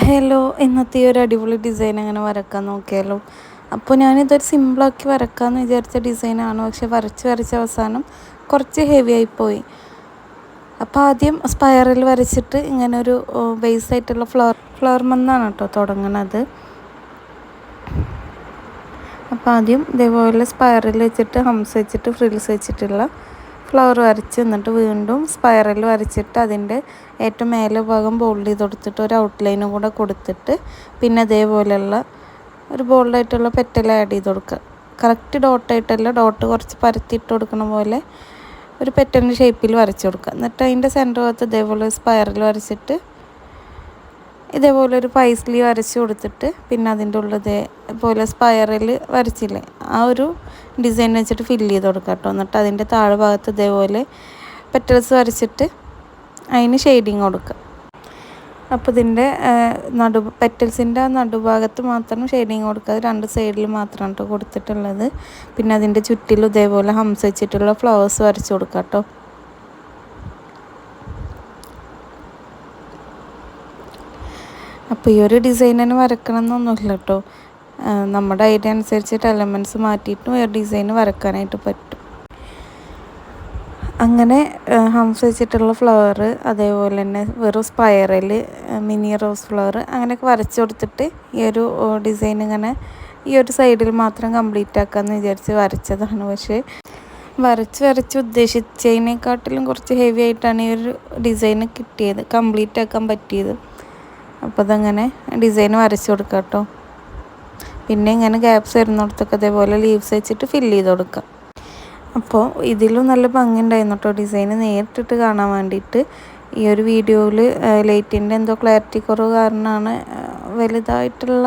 Hello ഇന്നത്തെ ഒരു അടിപൊളി ഡിസൈൻ അങ്ങനെ വരക്കാൻ നോക്കിയാലോ? അപ്പോൾ ഞാനിതൊരു സിമ്പിളാക്കി വരക്കാമെന്ന് വിചാരിച്ച ഡിസൈനാണ് പക്ഷെ വരച്ച് വരച്ച അവസാനം കുറച്ച് ഹെവി ആയിപ്പോയി അപ്പോൾ ആദ്യം സ്പയറിൽ വരച്ചിട്ട് ഇങ്ങനെ ഒരു ബേസ് ആയിട്ടുള്ള ഫ്ലവർ ഫ്ലവർ മന്നാണ് കേട്ടോ തുടങ്ങണത്. അപ്പോൾ ആദ്യം ഇതേപോലെ സ്പയറിൽ വെച്ചിട്ട് ഹംസ് വെച്ചിട്ട് ഫ്രിൽസ് വെച്ചിട്ടുള്ള ഫ്ലവർ വരച്ച് എന്നിട്ട് വീണ്ടും സ്പൈറൽ വരച്ചിട്ട് അതിന്റെ ഏറ്റവും മേലെ ഭാഗം ബോൾഡ് ചെയ്ത് കൊടുത്തിട്ട് ഒരു ഔട്ട്ലൈനും കൂടെ കൊടുത്തിട്ട് പിന്നെ അതേപോലെയുള്ള ഒരു ബോൾഡായിട്ടുള്ള പെറ്റൽ ആഡ് ചെയ്ത് കൊടുക്കുക. കറക്റ്റ് ഡോട്ടായിട്ടല്ല ഡോട്ട് കുറച്ച് പരത്തിയിട്ട് കൊടുക്കണ പോലെ ഒരു പെറ്റലിന്റെ ഷേപ്പിൽ വരച്ച് കൊടുക്കുക. എന്നിട്ട് അതിന്റെ സെന്റർ ഭാഗത്ത് ഇതേപോലെ സ്പൈറൽ വരച്ചിട്ട് ഇതേപോലെ ഒരു പൈസ്ലി വരച്ച് കൊടുത്തിട്ട് പിന്നെ അതിന്റെ ഉള്ളിൽ ഇതേപോലെ സ്പയറിൽ വരച്ചില്ലേ? ആ ഒരു ഡിസൈൻ വെച്ചിട്ട് ഫില്ല് ചെയ്ത് കൊടുക്കുക കേട്ടോ. എന്നിട്ട് അതിന്റെ താഴെ ഭാഗത്ത് ഇതേപോലെ പെറ്റൽസ് വരച്ചിട്ട് അതിന് ഷെയ്ഡിങ് കൊടുക്കുക അപ്പോൾ ഇതിന്റെ നടു പെറ്റൽസിന്റെ നടുഭാഗത്ത് മാത്രം ഷെയ്ഡിങ് കൊടുക്കുക. രണ്ട് സൈഡിൽ മാത്രമാണ് കേട്ടോ കൊടുത്തിട്ടുള്ളത്. പിന്നെ അതിന്റെ ചുറ്റിലും ഇതേപോലെ ഹംസ് വെച്ചിട്ടുള്ള ഫ്ലവേഴ്സ് വരച്ച് കൊടുക്കുക കേട്ടോ. അപ്പോൾ ഈ ഒരു ഡിസൈൻ തന്നെ വരക്കണം എന്നൊന്നുമില്ല കേട്ടോ നമ്മുടെ ഐഡിയ അനുസരിച്ചിട്ട് എലമെന്റ്സ് മാറ്റിയിട്ടും ഈ ഡിസൈൻ വരക്കാനായിട്ട് പറ്റും. അങ്ങനെ ഹംസ് വെച്ചിട്ടുള്ള ഫ്ലവർ അതേപോലെ തന്നെ വെറും സ്പയറിൽ മിനി റോസ് ഫ്ലവർ അങ്ങനെയൊക്കെ വരച്ചു കൊടുത്തിട്ട് ഈ ഒരു ഡിസൈൻ ഇങ്ങനെ ഈ ഒരു സൈഡിൽ മാത്രം കംപ്ലീറ്റ് ആക്കാമെന്ന് വിചാരിച്ച് വരച്ചതാണ്. പക്ഷേ വരച്ച് വരച്ച് ഉദ്ദേശിച്ചതിനെക്കാട്ടിലും കുറച്ച് ഹെവി ആയിട്ടാണ് ഈ ഒരു ഡിസൈൻ കിട്ടിയത് കംപ്ലീറ്റ് ആക്കാൻ പറ്റിയത്. അപ്പോൾ അതങ്ങനെ ഡിസൈൻ വരച്ച് കൊടുക്കാം കേട്ടോ പിന്നെ ഇങ്ങനെ ഗ്യാപ്സ് വരുന്നിടത്തൊക്കെ അതേപോലെ ലീവ്സ് വെച്ചിട്ട് ഫില്ല് ചെയ്ത് കൊടുക്കുക അപ്പോൾ ഇതിലും നല്ല ഭംഗി ഉണ്ടായിരുന്നു കേട്ടോ ഡിസൈൻ നേരിട്ടിട്ട് കാണാൻ വേണ്ടിയിട്ട് ഈ ഒരു വീഡിയോയിൽ ലൈറ്റിന്റെ എന്തോ ക്ലാരിറ്റി കുറവ് കാരണമാണ് വലുതായിട്ടുള്ള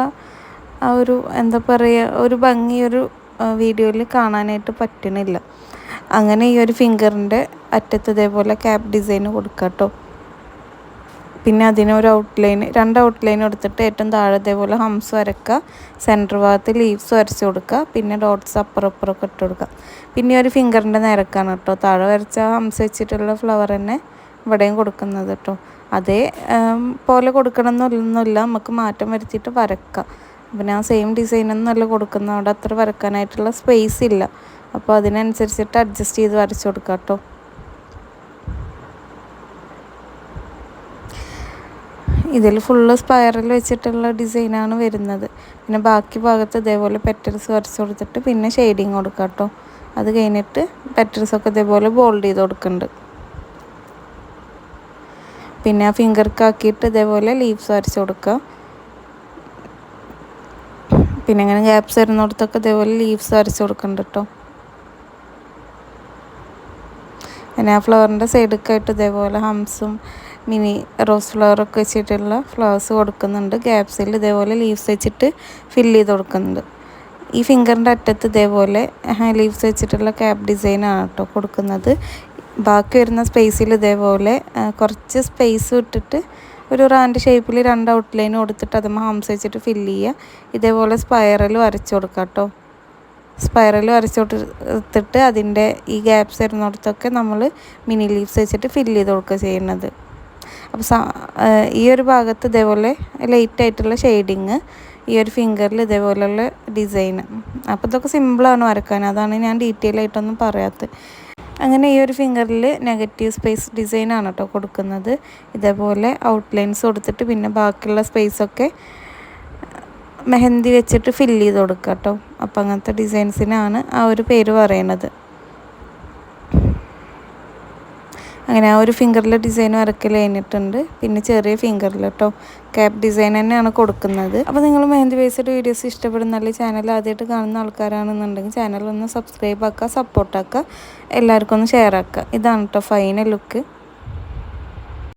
ആ ഒരു എന്താ പറയുക ഒരു ഭംഗി ഒരു വീഡിയോയിൽ കാണാനായിട്ട് പറ്റണില്ല. അങ്ങനെ ഈ ഒരു ഫിംഗറിന്റെ അറ്റത്ത് ഇതേപോലെ ക്യാപ്പ് ഡിസൈൻ കൊടുക്കാം കേട്ടോ പിന്നെ അതിനൊരു ഔട്ട്ലൈൻ രണ്ട് ഔട്ട്ലൈൻ എടുത്തിട്ട് ഏറ്റവും താഴെ ഇതേപോലെ ഹംസ് വരക്കുക സെന്റർ ഭാഗത്ത് ലീവ്സ് വരച്ച് കൊടുക്കുക. പിന്നെ ഡോട്ട്സ് അപ്പുറം അപ്പുറമൊക്കെ ഇട്ട് കൊടുക്കുക. പിന്നെ ഒരു ഫിംഗറിന്റെ നിരക്കാണ് കേട്ടോ. താഴെ വരച്ച ഹംസ് വെച്ചിട്ടുള്ള ഫ്ലവർ തന്നെ ഇവിടെയും കൊടുക്കുന്നത് കേട്ടോ. അതേ പോലെ കൊടുക്കണം എന്നൊന്നുമില്ല നമുക്ക് മാറ്റം വരുത്തിയിട്ട് വരക്കുക പിന്നെ ആ സെയിം ഡിസൈൻ ഡിസൈനൊന്നുമല്ല കൊടുക്കുന്നത്. അവിടെ അത്ര വരക്കാനായിട്ടുള്ള സ്പേസ് ഇല്ല. അപ്പോൾ അതിനനുസരിച്ചിട്ട് അഡ്ജസ്റ്റ് ചെയ്ത് വരച്ച് കൊടുക്കാം കേട്ടോ. ഇതിൽ ഫുള്ള് സ്പൈറൽ വെച്ചിട്ടുള്ള ഡിസൈനാണ് വരുന്നത്. പിന്നെ ബാക്കി ഭാഗത്ത് ഇതേപോലെ പെറ്റൽസ് വരച്ച് കൊടുത്തിട്ട് പിന്നെ ഷെയ്ഡിങ് കൊടുക്കുക കേട്ടോ അത് കഴിഞ്ഞിട്ട് പെറ്റൽസൊക്കെ ഇതേപോലെ ബോൾഡ് ചെയ്ത് കൊടുക്കുന്നുണ്ട് പിന്നെ ആ ഫിംഗർക്കാക്കിയിട്ട് ഇതേപോലെ ലീവ്സ് വരച്ച് കൊടുക്കുക പിന്നെ അങ്ങനെ ഗ്യാപ്സ് വരുന്നിടത്തൊക്കെ ഇതേപോലെ ലീവ്സ് വരച്ച് കൊടുക്കുന്നുണ്ട് കേട്ടോ പിന്നെ ആ ഫ്ലവറിന്റെ സൈഡൊക്കെ ആയിട്ട് ഇതേപോലെ ഹംസും മിനി റോസ് ഫ്ലവറൊക്കെ വെച്ചിട്ടുള്ള ഫ്ലവേഴ്സ് കൊടുക്കുന്നുണ്ട്. ഗ്യാപ്സിൽ ഇതേപോലെ ലീവ്സ് വെച്ചിട്ട് ഫില്ല് ചെയ്ത് കൊടുക്കുന്നുണ്ട്. ഈ ഫിംഗറിന്റെ അറ്റത്ത് ഇതേപോലെ ലീവ്സ് വെച്ചിട്ടുള്ള ക്യാപ്പ് ഡിസൈനാണ് കേട്ടോ കൊടുക്കുന്നത്. ബാക്കി വരുന്ന സ്പേസിൽ ഇതേപോലെ കുറച്ച് സ്പേസ് വിട്ടിട്ട് ഒരു റാൻഡ് ഷേപ്പിൽ രണ്ട് ഔട്ട്ലൈൻ കൊടുത്തിട്ട് അത് ഹംസ് വെച്ചിട്ട് ഫില്ല് ചെയ്യുക. ഇതേപോലെ സ്പൈറൽ വരച്ച് കൊടുക്കാം കേട്ടോ സ്പൈറൽ വരച്ച് കൊടുത്തിട്ട് അതിന്റെ ഈ ഗ്യാപ്സ് വരുന്നിടത്തൊക്കെ നമ്മൾ മിനി ലീവ്സ് വെച്ചിട്ട് ഫില്ല് ചെയ്ത് കൊടുക്കുക ചെയ്യുന്നത്. അപ്പോൾ ഈ ഒരു ഭാഗത്ത് ഇതേപോലെ ലൈറ്റ് ആയിട്ടുള്ള ഷെയ്ഡിങ് ഈ ഒരു ഫിംഗറിൽ ഇതേപോലെയുള്ള ഡിസൈൻ അപ്പോൾ ഇതൊക്കെ സിമ്പിളാണ് വരക്കാൻ. അതാണ് ഞാൻ ഡീറ്റെയിൽ ആയിട്ടൊന്നും പറയാത്തത് അങ്ങനെ ഈ ഒരു ഫിംഗറിൽ നെഗറ്റീവ് സ്പേസ് ഡിസൈൻ ആണ് കേട്ടോ കൊടുക്കുന്നത്. ഇതേപോലെ ഔട്ട്ലൈൻസ് കൊടുത്തിട്ട് പിന്നെ ബാക്കിയുള്ള സ്പേസൊക്കെ മെഹന്തി വെച്ചിട്ട് ഫില്ല് ചെയ്ത് കൊടുക്കുക കേട്ടോ അപ്പോൾ അങ്ങനത്തെ ഡിസൈൻസിനാണ് ആ ഒരു പേര് പറയുന്നത് അങ്ങനെ ആ ഒരു ഫിംഗറിൽ ഡിസൈൻ വരക്കൽ കഴിഞ്ഞിട്ടുണ്ട്. പിന്നെ ചെറിയ ഫിംഗറിൽ കേട്ടോ ക്യാപ് ഡിസൈൻ തന്നെയാണ് കൊടുക്കുന്നത്. അപ്പോൾ നിങ്ങൾ മെഹന്തി ബേസ്ഡ് വീഡിയോസ് ഇഷ്ടപ്പെടുന്ന ചാനൽ ആദ്യമായിട്ട് കാണുന്ന ആൾക്കാരാണെന്നുണ്ടെങ്കിൽ ചാനൽ ഒന്ന് സബ്സ്ക്രൈബ് ആക്കുക സപ്പോർട്ടാക്കുക എല്ലാവർക്കും ഒന്ന് ഷെയർ ആക്കുക. ഇതാണ് കേട്ടോ ഫൈനൽ ലുക്ക്